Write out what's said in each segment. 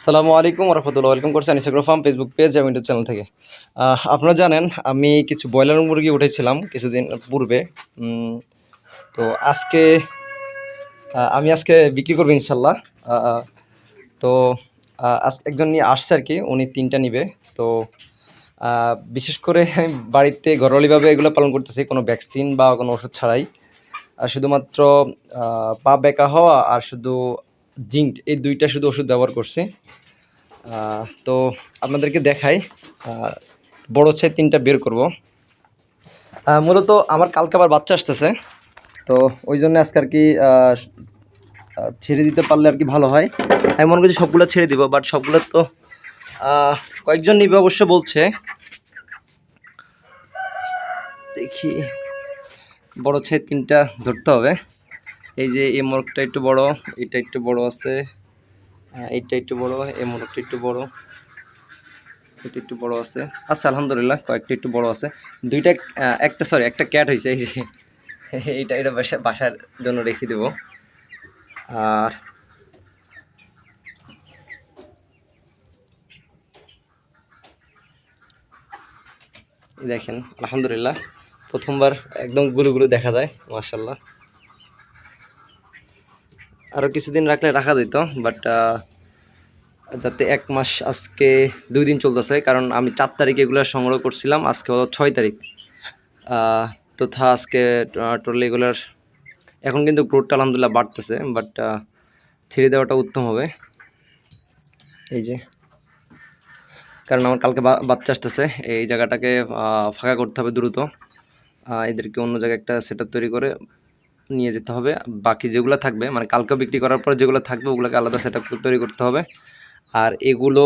আসসালামু আলাইকুম রহমতুল্লাহ ওয়েলকাম করছি আনিসাগ্রো ফার্ম ফেসবুক পেজ এবং ইউটিউব চ্যানেল থেকে। আপনারা জানেন, আমি কিছু ব্রয়লার মুরগি উঠেছিলাম কিছুদিন পূর্বে। তো আজকে আমি আজকে বিক্রি করব ইনশাল্লাহ। তো আজ একজন নিয়ে আসছে আর কি, উনি তিনটা নিবে। তো বিশেষ করে বাড়িতে ঘরোয়ালিভাবে এগুলো পালন করতেছি, কোনো ভ্যাকসিন বা কোনো ওষুধ ছাড়াই। আর শুধুমাত্র পা বেঁকা হওয়া আর শুধু জিঙ্ক, এই দুইটা শুধু ওষুধ ব্যবহার করছি। তো আপনাদেরকে দেখাই বড় হচ্ছে তিনটা বের করব। মূলত আমার কালকে আবার বাচ্চা আসতেছে, তো ওই জন্য আজকে আর কি ছেড়ে দিতে পারলে আর কি ভালো হয়। আমি মনে করছি সবগুলো ছেড়ে দিব বাট সবগুলো তো কয়েকজন নিবে অবশ্য বলছে। দেখি, বড় ছে তিনটা ধরতে হবে। এই যে এই মোরগটা একটু বড় এটা একটু বড় আছে এইটা একটু বড়, এই মোরগটা একটু বড় এটা একটু বড় আছে। আচ্ছা আলহামদুলিল্লাহ, কয়েকটা একটু বড় আছে। দুইটা একটা সরি একটা ক্যাট হয়েছে এই যে। এইটা, এটা বাসা, বাসার জন্য রেখে দেব। আর দেখেন, আলহামদুলিল্লাহ, প্রথমবার একদমগুলো গুলো দেখা যায় মার্শাল্লাহ আরও কিছুদিন রাখলে রাখা যেত বাট যাতে এক মাস আজকে দুই দিন চলতেছে, কারণ আমি চার তারিখ এগুলো সংগ্রহ করছিলাম, আজকে হলো ছয় তারিখ। তথা আজকে টোটালি এগুলার এখন কিন্তু গ্রোথটা আলহামদুলিল্লাহ বাড়তেছে বাট ছেড়ে দেওয়াটা উত্তম হবে। এই যে, কারণ আমার কালকে বাচ্চা আসতেছে, এই জায়গাটাকে ফাঁকা করতে হবে দ্রুত। এদেরকে অন্য জায়গায় একটা সেট তৈরি করে নিয়ে যেতে হবে। বাকি যেগুলো থাকবে মানে কালকে বিক্রি করার পর যেগুলো থাকবে, ওগুলোকে আলাদা সেট তৈরি করতে হবে। আর এগুলো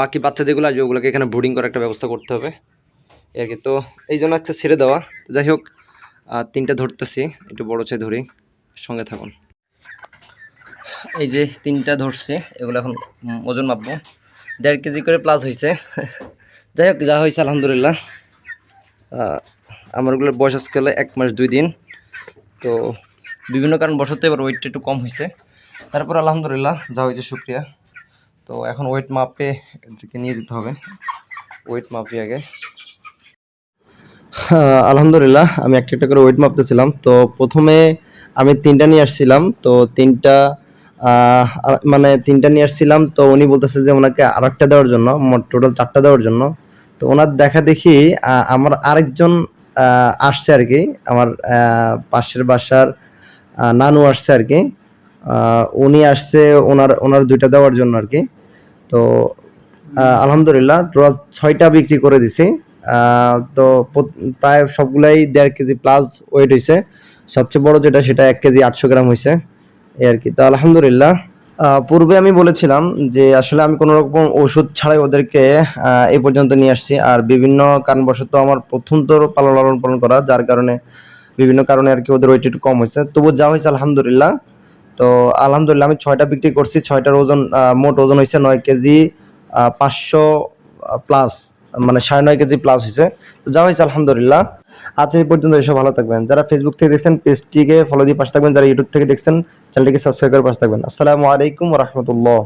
বাকি বাচ্চা যেগুলো আসবে, ওগুলোকে এখানে ব্রুডিং করার একটা ব্যবস্থা করতে হবে। কি তো এই জন্য হচ্ছে ছেড়ে দেওয়া। যাই হোক তিনটা ধরতেছি, একটু বড় চেয়ে ধরি, সঙ্গে থাকুন। এই যে তিনটা ধরছি, এগুলো এখন ওজন মাপবো। দেড় কেজি করে প্লাস হয়েছে যাই হোক, যা হয়েছে আলহামদুলিল্লাহ। আহ, আমার ওগুলোর বয়স আজকে হলো এক মাস দুই দিন। তো বিভিন্ন কারণ বসতে এবার ওয়েটটা একটু কম হয়েছে। তারপর আলহামদুলিল্লাহ যা হয়েছে শুক্রিয়া। তো এখন ওয়েট মাপে এদেরকে নিয়ে যেতে হবে। ওয়েট মাপি আগে। হ্যাঁ, আলহামদুলিল্লাহ আমি একটা একটা করে ওয়েট মাপতেছিলাম। তো প্রথমে আমি তিনটা নিয়ে আসছিলাম। তো তিনটা মানে তিনটা নিয়ে আসছিলাম। তো উনি বলতেছে যে ওনাকে আর একটা দেওয়ার জন্য টোটাল চারটা দেওয়ার জন্য। তো ওনার দেখা দেখি আমার আরেকজন আসছে আর কি। আমার পাশের বাসার নানু আসছে আর কি। উনি আসছে ওনার ওনার দুইটা দেওয়ার জন্য আর কি। তো আলহামদুলিল্লাহ টোটাল ছয়টা বিক্রি করে দিছি। তো প্রায় সবগুলাই দেড় কেজি প্লাস ওয়েট হয়েছে সবচেয়ে বড় যেটা, সেটা এক কেজি আটশো গ্রাম হয়েছে এই আর কি। তো আলহামদুলিল্লাহ পূর্বে আমি বলেছিলাম যে আসলে আমি কোনো রকম ওষুধ ছাড়াই ওদেরকে এই পর্যন্ত নিয়ে আসছি। আর বিভিন্ন কারণবশত আমার প্রথম তো পালন লালন পালন করা, যার কারণে বিভিন্ন কারণে আর কি ওদের ওয়েট একটু কম হয়েছে। তবু যা হয়েছে আলহামদুলিল্লাহ। তো আলহামদুলিল্লাহ আমি ছয়টা বিক্রি করছি, ছয়টার ওজন মোট ওজন হয়েছে নয় কেজি পাঁচশো প্লাস মানে সাড়ে নয় কেজি প্লাস হয়েছে তো যা হয়েছে আলহামদুলিল্লাহ। আজ এই পর্যন্ত এসব ভালো থাকবেন। যারা ফেসবুক থেকে দেখছেন পেজটিকে ফলো দিয়ে পাশে থাকবেন। যারা ইউটিউব থেকে দেখছেন চ্যানেলটিকে সাবস্ক্রাইব করে পাশে থাকবেন। আসসালামু আলাইকুম রহমতুল্লাহ।